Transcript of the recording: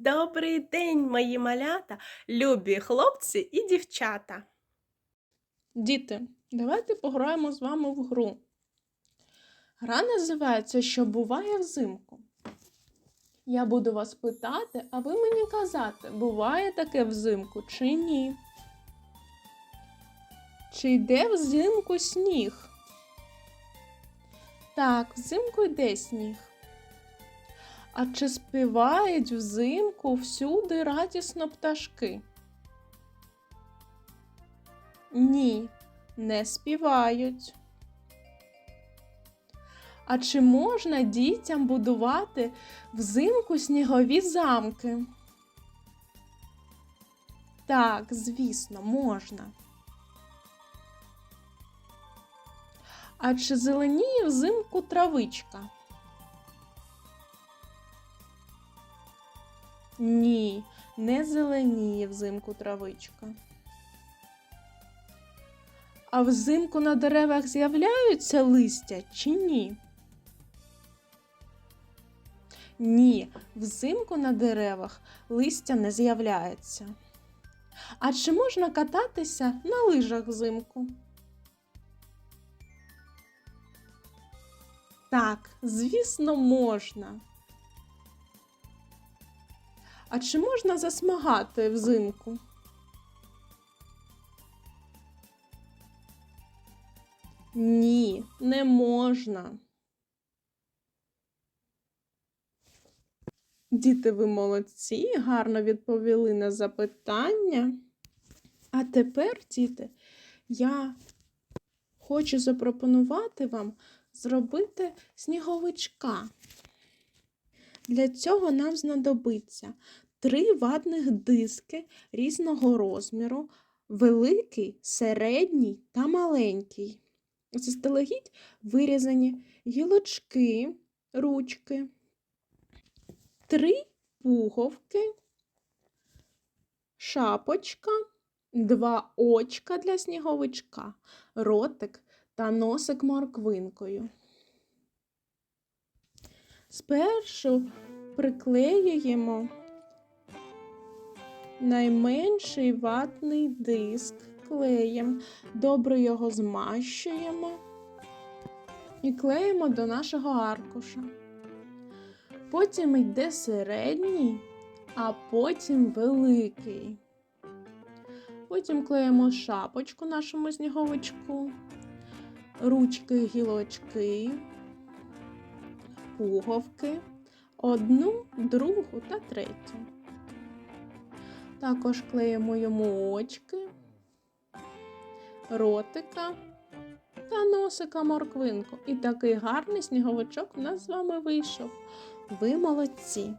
Добрий день, мої малята, любі хлопці і дівчата. Діти, давайте пограємо з вами в гру. Гра називається Що буває взимку. Я буду вас питати, а ви мені казати, буває таке взимку чи ні. Чи йде взимку сніг? Так, взимку йде сніг. А чи співають взимку всюди радісно пташки? Ні, не співають. А чи можна дітям будувати взимку снігові замки? Так, звісно, можна. А чи зеленіє взимку травичка? Ні, не зеленіє взимку травичка. А взимку на деревах з'являються листя чи ні? Ні, взимку на деревах листя не з'являється. А чи можна кататися на лижах взимку? Так, звісно, можна. А чи можна засмагати взимку? Ні, не можна. Діти, ви молодці, гарно відповіли на запитання. А тепер, діти, я хочу запропонувати вам зробити сніговичка. Для цього нам знадобиться три ватних диски різного розміру, великий, середній та маленький. Заздалегідь вирізані гілочки, ручки, три пуговки, шапочка, два очка для сніговичка, ротик та носик морквинкою. Спершу приклеюємо найменший ватний диск клеєм, добре його змащуємо і клеїмо до нашого аркуша. Потім йде середній, а потім великий. Потім клеїмо шапочку нашому сніговичку, ручки, гілочки, пуговки, одну, другу та третю. Також клеїмо йому очки, ротика та носика морквинку. І такий гарний сніговичок у нас з вами вийшов. Ви молодці!